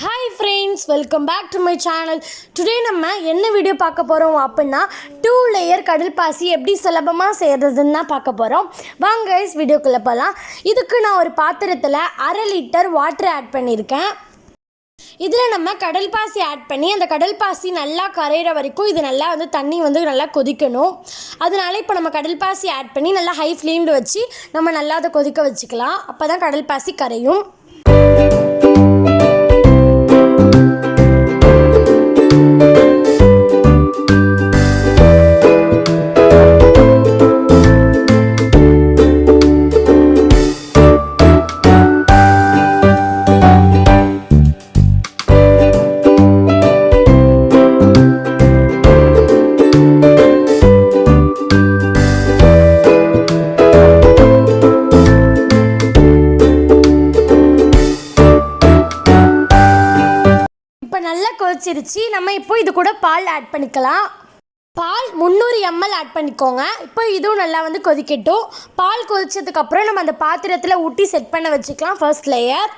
Hi friends welcome back to my channel today நம்ம என்ன video பார்க்க போகிறோம் அப்படின்னா டூ லேயர் கடல் பாசி எப்படி சுலபமாக செய்கிறதுன்னு தான் பார்க்க போகிறோம் வாங்க கைஸ் வீடியோக்குள்ளே போகலாம் இதுக்கு நான் ஒரு பாத்திரத்தில் அரை லிட்டர் வாட்டர் ஆட் பண்ணியிருக்கேன். இதில் நம்ம கடல் பாசி ஆட் பண்ணி அந்த கடல் பாசி நல்லா கரையிற வரைக்கும் இது நல்லா வந்து தண்ணி வந்து நல்லா கொதிக்கணும். அதனால இப்போ நம்ம கடல் பாசி ஆட் பண்ணி நல்லா ஹை ஃப்ளேமில் வச்சு நம்ம நல்லா அதை கொதிக்க வச்சுக்கலாம். அப்போ தான் கடல் பாசி கரையும். கொதிச்சிருச்சு நம்ம இப்போ இது கூட பால் ஆட் பண்ணிக்கலாம். பால் முந்நூறு எம்எல் ஆட் பண்ணிக்கோங்க. இப்போ இதுவும் நல்லா வந்து கொதிக்கட்டும். பால் கொதிச்சதுக்கப்புறம் நம்ம அந்த பாத்திரத்தில் ஊட்டி செட் பண்ண வச்சுக்கலாம். ஃபர்ஸ்ட் லேயர்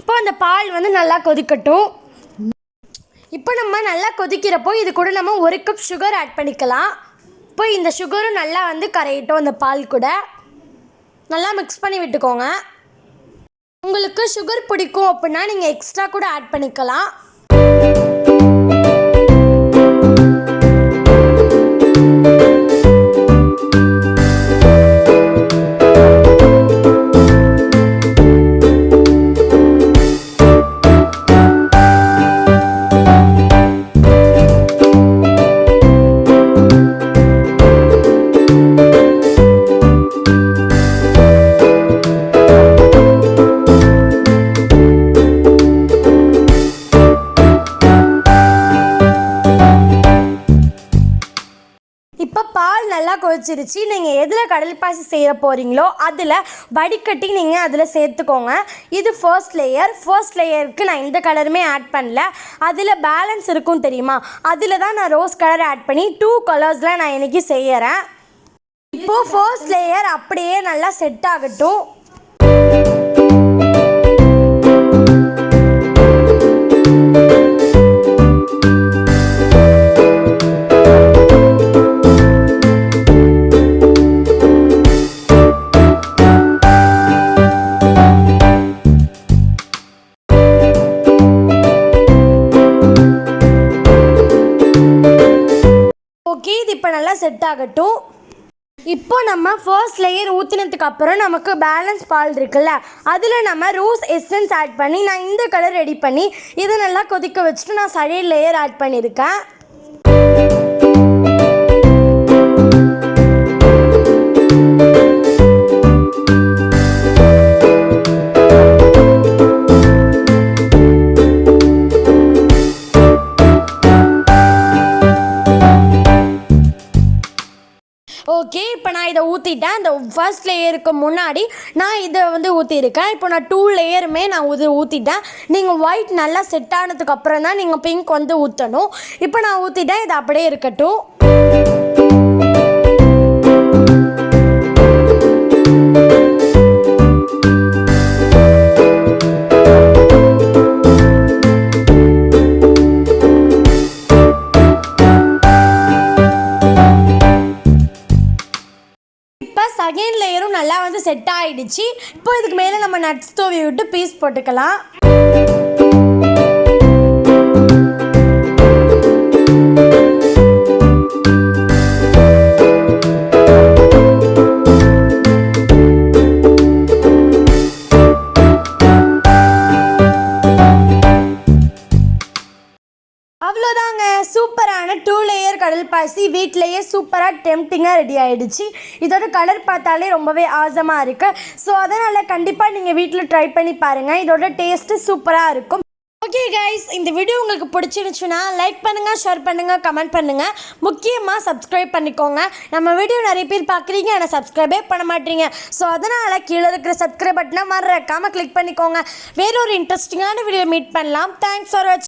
இப்போ அந்த பால் வந்து நல்லா கொதிக்கட்டும். இப்போ நம்ம நல்லா கொதிக்கிறப்போ இது கூட நம்ம ஒரு கப் சுகர் ஆட் பண்ணிக்கலாம். இப்போ இந்த சுகரும் நல்லா வந்து கரையட்டும் அந்த பால் கூட. நல்லா மிக்ஸ் பண்ணி விட்டுக்கோங்க. உங்களுக்கு சுகர் பிடிக்கும் அப்படின்னா நீங்கள் எக்ஸ்ட்ரா கூட ஆட் பண்ணிக்கலாம். பால் நல்லா கொதிச்சிருச்சு. நீங்கள் எதில் கடல் பாசி செய்ய போகிறீங்களோ அதில் வடிகட்டி நீங்கள் அதில் சேர்த்துக்கோங்க. இது ஃபர்ஸ்ட் லேயர் ஃபர்ஸ்ட் லேயருக்கு நான் எந்த கலருமே ஆட் பண்ணல. அதில் பேலன்ஸ் இருக்கும் தெரியுமா? அதில் தான் நான் ரோஸ் கலர் ஆட் பண்ணி டூ கலர்ஸில் நான் இன்றைக்கி செய்கிறேன் இப்போது ஃபர்ஸ்ட் லேயர் அப்படியே நல்லா செட் ஆகட்டும். ஓகே இது இப்போ நல்லா செட் ஆகட்டும். இப்போ நம்ம ஃபர்ஸ்ட் லேயர் ஊற்றினதுக்கு அப்புறம் நமக்கு பேலன்ஸ் பால் இருக்குல்ல அதில் நம்ம ரோஸ் எசன்ஸ் ஆட் பண்ணி நான் இந்த கலர் ரெடி பண்ணி இதை நல்லா கொதிக்க வச்சுட்டு நான் சைடு லேயர் ஆட் பண்ணியிருக்கேன். இதை ஊற்றிட்டேன் இந்த ஃபர்ஸ்ட் லேயருக்கு முன்னாடி நான் இதை வந்து ஊற்றிருக்கேன் இப்போ நான் டூ லேயருமே நான் இது ஊற்றிட்டேன் நீங்கள் ஒயிட் நல்லா செட் ஆனதுக்கு அப்புறம் தான் நீங்கள் பிங்க் வந்து ஊற்றணும் இப்போ நான் ஊற்றிட்டேன் இது அப்படியே இருக்கட்டும். செகண்ட் லேயரும் நல்லா வந்து செட் ஆகிடுச்சு இப்போ இதுக்கு மேலே நம்ம நட்ஸ் தூவி விட்டு பீஸ் போட்டுக்கலாம். லேயர் கடல் பாசி வீட்டிலேயே சூப்பராக டெம்டிங்காக ரெடி ஆகிடுச்சு இதோட கலர் பார்த்தாலே ரொம்பவே ஆசமாக இருக்குது ஸோ அதனால் கண்டிப்பாக நீங்கள் வீட்டில் ட்ரை பண்ணி பாருங்கள் இதோட டேஸ்ட்டு சூப்பராக இருக்கும். ஓகே கைஸ் இந்த வீடியோ உங்களுக்கு பிடிச்சிருந்துச்சுன்னா லைக் பண்ணுங்கள் ஷேர் பண்ணுங்கள் கமெண்ட் பண்ணுங்கள் முக்கியமாக சப்ஸ்கிரைப் பண்ணிக்கோங்க. நம்ம வீடியோ நிறைய பேர் பார்க்குறீங்க ஆனால் சப்ஸ்கிரைபே பண்ண மாட்டீங்க. ஸோ அதனால் கீழே இருக்கிற சப்ஸ்கிரைப் பட்டனை மறக்காமல் கிளிக் பண்ணிக்கோங்க. வேற ஒரு இன்ட்ரெஸ்டிங்கான வீடியோ மீட் பண்ணலாம். தேங்க்ஸ் ஃபார் வாட்சிங்